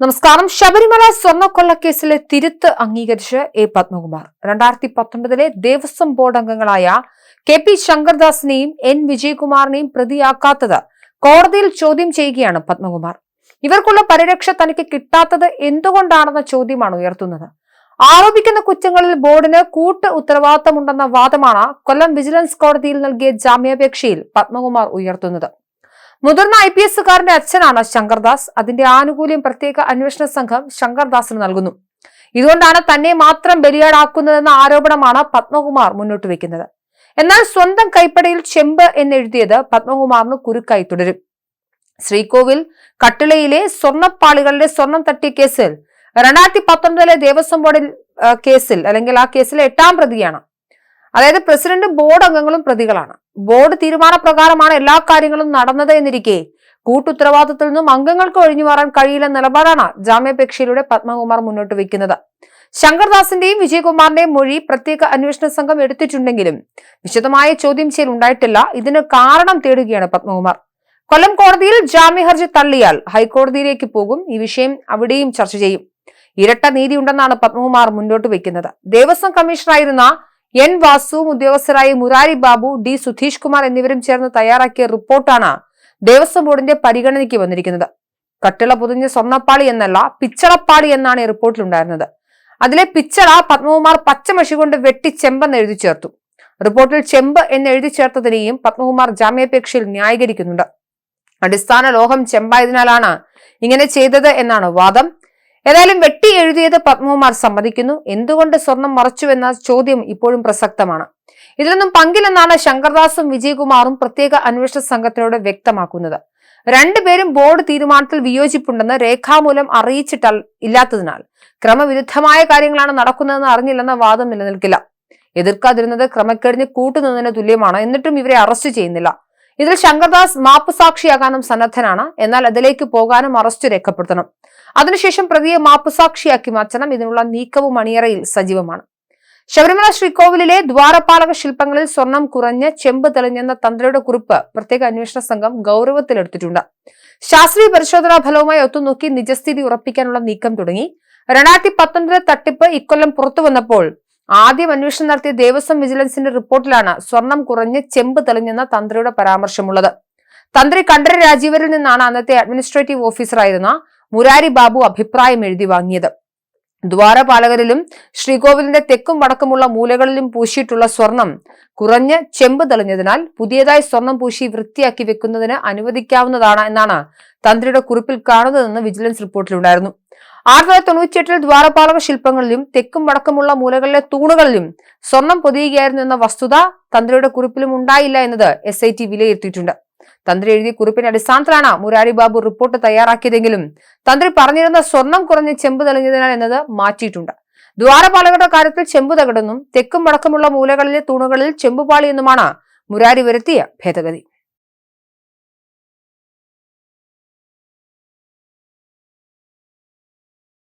നമസ്കാരം. ശബരിമല സ്വർണക്കൊള്ളക്കേസിലെ തിരുത്ത് അംഗീകരിച്ച് എ പത്മകുമാർ. രണ്ടായിരത്തി പത്തൊൻപതിലെ ദേവസ്വം ബോർഡ് അംഗങ്ങളായ കെ പി ശങ്കർദാസിനെയും എൻ വിജയകുമാറിനെയും പ്രതിയാക്കാത്തത് കോടതിയിൽ ചോദ്യം ചെയ്യുകയാണ് പത്മകുമാർ. ഇവർക്കുള്ള പരിരക്ഷ തനിക്ക് കിട്ടാത്തത് എന്തുകൊണ്ടാണെന്ന ചോദ്യമാണ് ഉയർത്തുന്നത്. ആരോപിക്കുന്ന കുറ്റങ്ങളിൽ ബോർഡിന് കൂട്ട് ഉത്തരവാദിത്തമുണ്ടെന്ന വാദമാണ് കൊല്ലം വിജിലൻസ് കോടതിയിൽ നൽകിയ ജാമ്യാപേക്ഷയിൽ പത്മകുമാർ ഉയർത്തുന്നത്. മുതിർന്ന ഐ പി എസുകാരന്റെ അച്ഛനാണ് ശങ്കർദാസ്. അതിന്റെ ആനുകൂല്യം പ്രത്യേക അന്വേഷണ സംഘം ശങ്കർദാസിന് നൽകുന്നു. ഇതുകൊണ്ടാണ് തന്നെ മാത്രം ബലിയാടാക്കുന്നതെന്ന ആരോപണമാണ് പത്മകുമാർ മുന്നോട്ട് വെക്കുന്നത്. എന്നാൽ സ്വന്തം കൈപ്പടയിൽ ചെമ്പ് എന്നെഴുതിയത് പത്മകുമാറിന് കുരുക്കായി തുടരും. ശ്രീകോവിൽ കട്ടിളയിലെ സ്വർണപ്പാളികളുടെ സ്വർണം തട്ടിയ കേസിൽ രണ്ടായിരത്തി പത്തൊൻപതിലെ ദേവസ്വം ബോർഡിൽ കേസിൽ അല്ലെങ്കിൽ ആ കേസിലെ എട്ടാം പ്രതിയാണ്. അതായത് പ്രസിഡന്റ് ബോർഡ് അംഗങ്ങളും പ്രതികളാണ്. ബോർഡ് തീരുമാനപ്രകാരമാണ് എല്ലാ കാര്യങ്ങളും നടന്നത് എന്നിരിക്കെ കൂട്ടുത്തരവാദിത്തത്തിൽ നിന്നും അംഗങ്ങൾക്ക് ഒഴിഞ്ഞു മാറാൻ കഴിയില്ല നിലപാടാണ് ജാമ്യാപേക്ഷയിലൂടെ പത്മകുമാർ മുന്നോട്ട് വയ്ക്കുന്നത്. ശങ്കർദാസിന്റെയും വിജയകുമാറിന്റെയും മൊഴി പ്രത്യേക അന്വേഷണ സംഘം എടുത്തിട്ടുണ്ടെങ്കിലും വിശദമായ ചോദ്യം ചെയ്യൽ ഉണ്ടായിട്ടില്ല. ഇതിന് കാരണം തേടുകയാണ് പത്മകുമാർ. കൊല്ലം കോടതിയിൽ ജാമ്യഹർജി തള്ളിയാൽ ഹൈക്കോടതിയിലേക്ക് പോകും. ഈ വിഷയം അവിടെയും ചർച്ച ചെയ്യും. ഇരട്ട നീതിയുണ്ടെന്നാണ് പത്മകുമാർ മുന്നോട്ട് വയ്ക്കുന്നത്. ദേവസ്വം കമ്മീഷണറായിരുന്ന എൻ വാസുവും ഉദ്യോഗസ്ഥരായ മുരാരി ബാബു ഡി സുധീഷ് കുമാർ എന്നിവരും ചേർന്ന് തയ്യാറാക്കിയ റിപ്പോർട്ടാണ് ദേവസ്വം ബോർഡിന്റെ പരിഗണനയ്ക്ക് വന്നിരിക്കുന്നത്. കട്ടിള പൊതിഞ്ഞ സ്വർണപ്പാളി എന്നല്ല പിച്ചളപ്പാളി എന്നാണ് ഈ റിപ്പോർട്ടിലുണ്ടായിരുന്നത്. അതിലെ പിച്ചള പത്മകുമാർ പച്ചമഷി കൊണ്ട് വെട്ടി ചെമ്പെന്ന് എഴുതി ചേർത്തു. റിപ്പോർട്ടിൽ ചെമ്പ് എന്ന് എഴുതി ചേർത്തതിനെയും പത്മകുമാർ ജാമ്യാപേക്ഷയിൽ ന്യായീകരിക്കുന്നുണ്ട്. അടിസ്ഥാന ലോഹം ചെമ്പായതിനാലാണ് ഇങ്ങനെ ചെയ്തത് എന്നാണ് വാദം. ഏതായാലും വെട്ടി എഴുതിയത് പത്മകുമാർ സമ്മതിക്കുന്നു. എന്തുകൊണ്ട് സ്വർണം മറച്ചുവെന്ന ചോദ്യം ഇപ്പോഴും പ്രസക്തമാണ്. ഇതിലൊന്നും പങ്കില്ലെന്നാണ് ശങ്കർദാസും വിജയകുമാറും പ്രത്യേക അന്വേഷണ സംഘത്തിനോട് വ്യക്തമാക്കുന്നത്. രണ്ടുപേരും ബോർഡ് തീരുമാനത്തിൽ വിയോജിപ്പുണ്ടെന്ന് രേഖാമൂലം അറിയിച്ചിട്ട ഇല്ലാത്തതിനാൽ ക്രമവിരുദ്ധമായ കാര്യങ്ങളാണ് നടക്കുന്നതെന്ന് അറിഞ്ഞില്ലെന്ന വാദം നിലനിൽക്കില്ല. എതിർക്കാതിരുന്നത് ക്രമക്കേടിന് കൂട്ടുനിന്നതിന് തുല്യമാണ്. എന്നിട്ടും ഇവരെ അറസ്റ്റ് ചെയ്യുന്നില്ല. ഇതിൽ ശങ്കർദാസ് മാപ്പ് സാക്ഷിയാകാനും സന്നദ്ധനാണ്. എന്നാൽ അതിലേക്ക് പോകാനും അറസ്റ്റ് രേഖപ്പെടുത്തണം. അതിനുശേഷം പ്രതിയെ മാപ്പുസാക്ഷിയാക്കി മാറ്റണം. ഇതിനുള്ള നീക്കവും അണിയറയിൽ സജീവമാണ്. ശബരിമല ശ്രീകോവിലിലെ ദ്വാരപാലക ശില്പങ്ങളിൽ സ്വർണം കുറഞ്ഞ് ചെമ്പ് തെളിഞ്ഞെന്ന തന്ത്രിയുടെ കുറിപ്പ് പ്രത്യേക അന്വേഷണ സംഘം ഗൗരവത്തിലെടുത്തിട്ടുണ്ട്. ശാസ്ത്രീയ പരിശോധനാ ഫലവുമായി ഒത്തുനോക്കി നിജസ്ഥിതി ഉറപ്പിക്കാനുള്ള നീക്കം തുടങ്ങി. രണ്ടായിരത്തി പത്തൊൻപത് തട്ടിപ്പ് ഇക്കൊല്ലം പുറത്തു വന്നപ്പോൾ ആദ്യം അന്വേഷണം നടത്തിയ ദേവസ്വം വിജിലൻസിന്റെ റിപ്പോർട്ടിലാണ് സ്വർണം കുറഞ്ഞ് ചെമ്പ് തെളിഞ്ഞെന്ന തന്ത്രിയുടെ പരാമർശമുള്ളത്. തന്ത്രി കണ്ഠര രാജീവരിൽ നിന്നാണ് അന്നത്തെ അഡ്മിനിസ്ട്രേറ്റീവ് ഓഫീസറായിരുന്ന മുരാരി ബാബു അഭിപ്രായം എഴുതി വാങ്ങിയത്. ദ്വാരപാലകരിലും ശ്രീകോവിലിന്റെ തെക്കും വടക്കുമുള്ള മൂലകളിലും പൂശിയിട്ടുള്ള സ്വർണം കുറഞ്ഞ് ചെമ്പ് തെളിഞ്ഞതിനാൽ പുതിയതായി സ്വർണം പൂശി വൃത്തിയാക്കി വെക്കുന്നതിന് അനുവദിക്കാവുന്നതാണ് എന്നാണ് തന്ത്രിയുടെ കുറിപ്പിൽ കാണുന്നതെന്ന് വിജിലൻസ് റിപ്പോർട്ടിലുണ്ടായിരുന്നു. ആയിരത്തി തൊള്ളായിരത്തി തൊണ്ണൂറ്റിയെട്ടിൽ ദ്വാരപാലക ശില്പങ്ങളിലും തെക്കും വടക്കുമുള്ള മൂലകളിലെ തൂണുകളിലും സ്വർണം പൊതിയുകയായിരുന്നു എന്ന വസ്തുത തന്ത്രിയുടെ കുറിപ്പിലും ഉണ്ടായില്ല എന്നത് എസ് വിലയിരുത്തിയിട്ടുണ്ട്. തന്ത്രി എഴുതിയ കുറിപ്പിന്റെ അടിസ്ഥാനത്തിലാണ് മുരാരി ബാബു റിപ്പോർട്ട് തയ്യാറാക്കിയതെങ്കിലും തന്ത്രി പറഞ്ഞിരുന്ന സ്വർണം കുറഞ്ഞ് ചെമ്പ് തെളിഞ്ഞതിനാൽ എന്നത് മാറ്റിയിട്ടുണ്ട്. ദ്വാരപാലകരുടെ കാര്യത്തിൽ ചെമ്പ് തകിടുന്നു തെക്കും വടക്കുമുള്ള മൂലകളിലെ തൂണുകളിൽ ചെമ്പുപാളി എന്നുമാണ് മുരാരി വരുത്തിയ ഭേദഗതി.